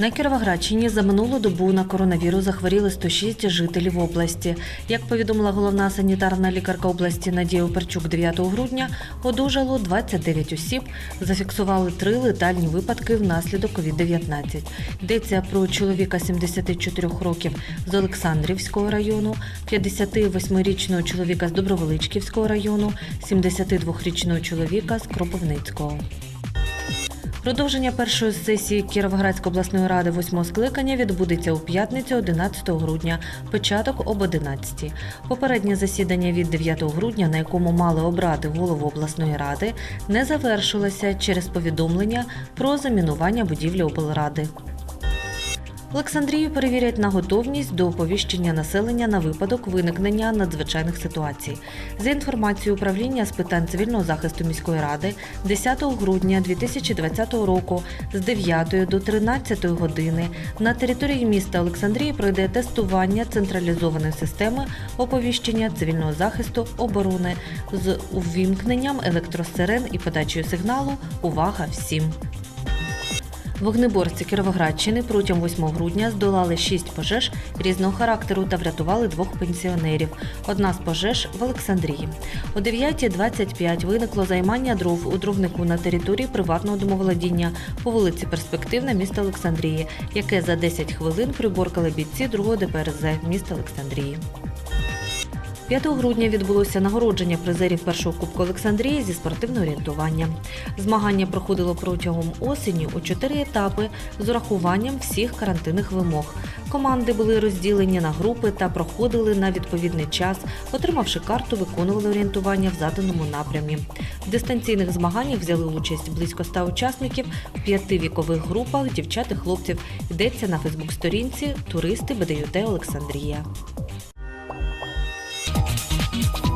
На Кіровоградщині за минулу добу на коронавірус захворіли 106 жителів області. Як повідомила головна санітарна лікарка області Надія Оперчук 9 грудня, одужало 29 осіб, зафіксували три летальні випадки внаслідок COVID-19. Йдеться про чоловіка 74 років з Олександрівського району, 58-річного чоловіка з Добровеличківського району, 72-річного чоловіка з Кропивницького. Продовження першої сесії Кіровоградської обласної ради восьмого скликання відбудеться у п'ятницю 11 грудня, початок об 11. Попереднє засідання від 9 грудня, на якому мали обрати голову обласної ради, не завершилося через повідомлення про замінування будівлі облради. Олександрію перевірять на готовність до оповіщення населення на випадок виникнення надзвичайних ситуацій. За інформацією управління з питань цивільного захисту міської ради, 10 грудня 2020 року з 9 до 13 години на території міста Олександрії пройде тестування централізованої системи оповіщення цивільного захисту оборони з увімкненням електросирен і подачею сигналу Увага всім! Вогнеборці Кіровоградщини протягом 8 грудня здолали 6 пожеж різного характеру та врятували двох пенсіонерів. Одна з пожеж в Олександрії. О 9.25 виникло займання дров у дровнику на території приватного домоволодіння по вулиці Перспективна міста Олександрії, яке за 10 хвилин приборкали бійці 2 ДПРЗ міста Олександрії. 5 грудня відбулося нагородження призерів першого кубку Олександрії зі спортивного орієнтування. Змагання проходило протягом осені у чотири етапи з урахуванням всіх карантинних вимог. Команди були розділені на групи та проходили на відповідний час, отримавши карту, виконували орієнтування в заданому напрямі. В дистанційних змаганнях взяли участь близько 100 учасників в п'яти вікових групах дівчат і хлопців. Йдеться на Фейсбук-сторінці Туристи БДЮТ Олександрія. Thank you.